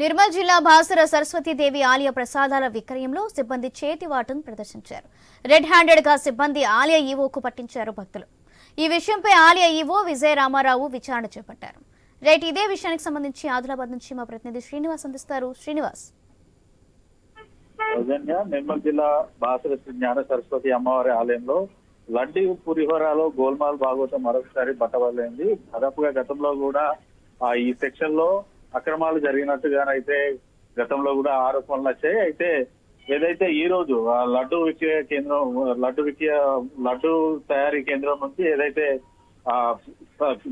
నిర్మల్ జిల్లా బాసుర సరస్వతీదేవి ఆలయ ప్రసాదాల విక్రయంలో సిబ్బంది చేతివాటం ప్రదర్శించారు. రెడ్ హ్యాండెడ్గా సిబ్బంది ఆలయ ఈవోకు పట్టించారు భక్తులు. ఈ విషయంపై ఆలయ ఈవో విజయ రామారావు విచారణ చేపట్టారు. రైట్ ఇదే విషయానికి సంబంధించి ఆదిలాబాద్ నుంచి మా ప్రతినిధి శ్రీనివాస్ అందిస్తారు. శ్రీనివాస్. నిర్మల్ జిల్లా బాసర జ్ఞాన సరస్వతి అమ్మవారి ఆలయంలో లడ్డి పురిహోరాలో గోల్మాల్ భాగవతం మరొకసారి బట్టబడలేంది దాదాపుగా గతంలో కూడా ఈ సెక్షన్లో అక్రమాలు జరిగినట్టుగానైతే గతంలో కూడా ఆరోపణలు వచ్చాయి. అయితే ఏదైతే ఈ రోజు ఆ లడ్డు విక్రయ కేంద్రం లడ్డు విక్రయ లడ్డు తయారీ కేంద్రం నుంచి ఏదైతే ఆ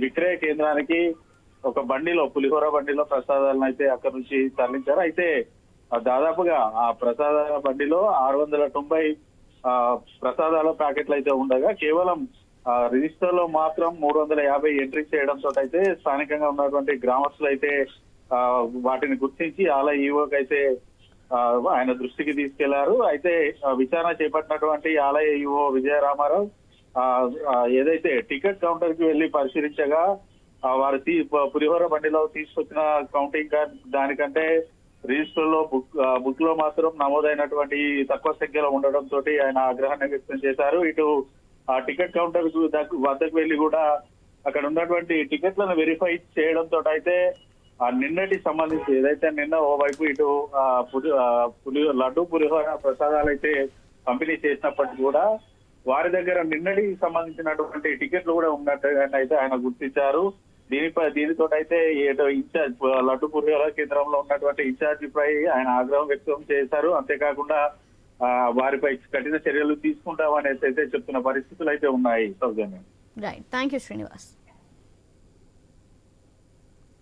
విక్రయ కేంద్రానికి ఒక బండిలో పులిహోర బండిలో ప్రసాదాలను అయితే అక్కడ నుంచి తరలించారు. అయితే దాదాపుగా ఆ ప్రసాదాల బండిలో ఆరు వందల తొంభై ఆ ప్రసాదాల ప్యాకెట్లు అయితే ఉండగా కేవలం రిజిస్టర్లో మాత్రం మూడు వందల యాభై ఎంట్రీ చేయడంతో అయితే స్థానికంగా ఉన్నటువంటి గ్రామస్తులు అయితే వాటిని గుర్తించి అలా ఈవోకి అయితే ఆయన దృష్టికి తీసుకెళ్ళారు. అయితే విచారణ చేపట్టినటువంటి ఆలయ ఈవో విజయరామారావు ఆ, ఏదైతే టికెట్ కౌంటర్కి వెళ్ళి పరిశీలించగా వారు తీ- పులిహోర బండిలో తీసుకొచ్చిన కౌంటింగ్ కార్డ్ దానికంటే రిజిస్టర్లో బుక్ బుక్లో మాత్రం నమోదైనటువంటి తక్కువ సంఖ్యలో ఉండడం తోటి ఆయన ఆగ్రహాన్ని వ్యక్తం చేశారు. ఇటు ఆ టికెట్ కౌంటర్ వద్దకు వెళ్ళి కూడా అక్కడ ఉన్నటువంటి టికెట్లను వెరిఫై చేయడంతో అయితే నిన్నటి సంబంధించి ఏదైతే నిన్న ఓవైపు ఇటు పులి పులి లడ్డు పులిహోర ప్రసాదాలు అయితే పంపిణీ చేసినప్పటికీ కూడా వారి దగ్గర నిన్నటికి సంబంధించినటువంటి టికెట్లు కూడా ఉన్నట్టుగా అయితే ఆయన గుర్తించారు. దీనిపై దీనితో అయితే ఏదో ఇన్ఛార్జ్ లడ్డు పులిహోర కేంద్రంలో ఉన్నటువంటి ఇన్ఛార్జిపై ఆయన ఆగ్రహం వ్యక్తం చేశారు. అంతేకాకుండా ఆ, వారిపై కఠిన చర్యలు తీసుకుంటామనేసి అయితే చెప్తున్న పరిస్థితులు అయితే ఉన్నాయి సౌజన్యం. Right thank you Srinivas